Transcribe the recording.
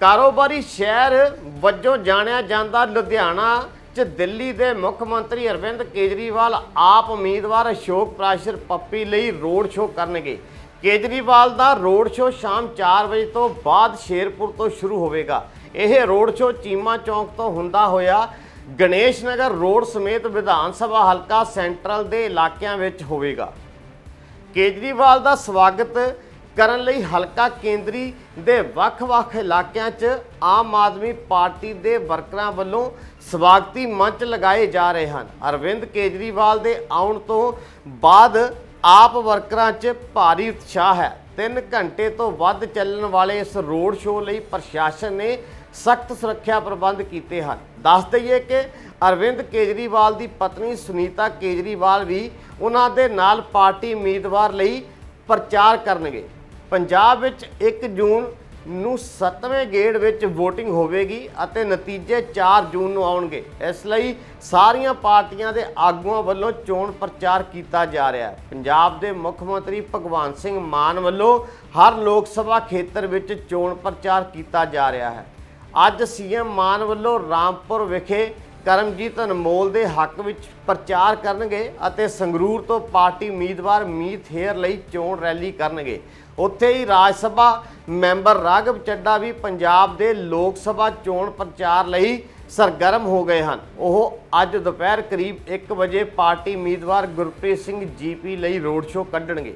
ਕਾਰੋਬਾਰੀ ਸ਼ਹਿਰ ਵਜੋਂ ਜਾਣਿਆ ਜਾਂਦਾ ਲੁਧਿਆਣਾ 'ਚ ਦਿੱਲੀ ਦੇ ਮੁੱਖ ਮੰਤਰੀ ਅਰਵਿੰਦ ਕੇਜਰੀਵਾਲ ਆਪ ਉਮੀਦਵਾਰ ਅਸ਼ੋਕ ਪ੍ਰਾਸ਼ਰ ਪੱਪੀ ਲਈ ਰੋਡ ਸ਼ੋਅ ਕਰਨਗੇ। ਕੇਜਰੀਵਾਲ ਦਾ ਰੋਡ ਸ਼ੋਅ ਸ਼ਾਮ 4 ਵਜੇ ਤੋਂ ਬਾਅਦ ਸ਼ੇਰਪੁਰ ਤੋਂ ਸ਼ੁਰੂ ਹੋਵੇਗਾ। ਇਹ ਰੋਡ ਸ਼ੋਅ ਚੀਮਾ ਚੌਂਕ ਤੋਂ ਹੁੰਦਾ ਹੋਇਆ ਗਣੇਸ਼ ਨਗਰ ਰੋਡ ਸਮੇਤ ਵਿਧਾਨ ਸਭਾ ਹਲਕਾ ਸੈਂਟਰਲ ਦੇ ਇਲਾਕਿਆਂ ਵਿੱਚ ਹੋਵੇਗਾ। ਕੇਜਰੀਵਾਲ ਦਾ ਸਵਾਗਤ ਕਰਨ ਲਈ ਹਲਕਾ ਕੇਂਦਰੀ ਦੇ ਵੱਖ-ਵੱਖ ਇਲਾਕਿਆਂ 'ਚ ਆਮ ਆਦਮੀ ਪਾਰਟੀ ਦੇ ਵਰਕਰਾਂ ਵੱਲੋਂ ਸਵਾਗਤੀ ਮੰਚ ਲਗਾਏ ਜਾ ਰਹੇ ਹਨ। ਅਰਵਿੰਦ ਕੇਜਰੀਵਾਲ ਦੇ ਆਉਣ ਤੋਂ ਬਾਅਦ ਆਪ ਵਰਕਰਾਂ 'ਚ ਭਾਰੀ ਉਤਸ਼ਾਹ ਹੈ। 3 ਘੰਟੇ ਤੋਂ ਵੱਧ ਚੱਲਣ ਵਾਲੇ ਇਸ ਰੋਡ ਸ਼ੋਅ ਲਈ ਪ੍ਰਸ਼ਾਸਨ ਨੇ ਸਖਤ ਸੁਰੱਖਿਆ ਪ੍ਰਬੰਧ ਕੀਤੇ ਹਨ। ਦੱਸ ਦਈਏ ਕਿ ਅਰਵਿੰਦ ਕੇਜਰੀਵਾਲ ਦੀ ਪਤਨੀ ਸੁਨੀਤਾ ਕੇਜਰੀਵਾਲ ਵੀ ਉਹਨਾਂ ਦੇ ਨਾਲ ਪਾਰਟੀ ਉਮੀਦਵਾਰ ਲਈ ਪ੍ਰਚਾਰ ਕਰਨਗੇ। ਪੰਜਾਬ ਵਿੱਚ 1 ਜੂਨ ਨੂੰ 7ਵੇਂ ਗੇੜ ਵਿੱਚ VOTING ਹੋਵੇਗੀ ਅਤੇ ਨਤੀਜੇ 4 ਜੂਨ ਨੂੰ ਆਉਣਗੇ। ਇਸ ਲਈ ਸਾਰੀਆਂ ਪਾਰਟੀਆਂ ਦੇ ਆਗੂਆਂ ਵੱਲੋਂ ਚੋਣ ਪ੍ਰਚਾਰ ਕੀਤਾ ਜਾ ਰਿਹਾ ਹੈ। ਪੰਜਾਬ ਦੇ ਮੁੱਖ ਮੰਤਰੀ ਭਗਵੰਤ ਸਿੰਘ ਮਾਨ ਵੱਲੋਂ ਹਰ ਲੋਕ ਸਭਾ ਖੇਤਰ ਵਿੱਚ ਚੋਣ ਪ੍ਰਚਾਰ ਕੀਤਾ ਜਾ ਰਿਹਾ ਹੈ। ਅੱਜ ਸੀਐਮ ਮਾਨ ਵੱਲੋਂ ਰਾਮਪੁਰ ਵਿਖੇ ਕਰਮਜੀਤ ਅਨਮੋਲ ਦੇ ਹੱਕ ਵਿੱਚ ਪ੍ਰਚਾਰ ਕਰਨਗੇ ਅਤੇ ਸੰਗਰੂਰ ਤੋਂ ਪਾਰਟੀ ਉਮੀਦਵਾਰ ਮੀਤ ਹੇਅਰ ਲਈ ਚੋਣ ਰੈਲੀ ਕਰਨਗੇ। ਉੱਥੇ ਹੀ ਰਾਜ ਸਭਾ ਮੈਂਬਰ ਰਾਘਵ ਚੱਡਾ ਵੀ ਪੰਜਾਬ ਦੇ ਲੋਕ ਸਭਾ ਚੋਣ ਪ੍ਰਚਾਰ ਲਈ ਸਰਗਰਮ ਹੋ ਗਏ ਹਨ। ਉਹ ਅੱਜ ਦੁਪਹਿਰ ਕਰੀਬ 1 ਵਜੇ ਪਾਰਟੀ ਉਮੀਦਵਾਰ ਗੁਰਪ੍ਰੀਤ ਸਿੰਘ ਜੀਪੀ ਲਈ ਰੋਡ ਸ਼ੋਅ ਕੱਢਣਗੇ।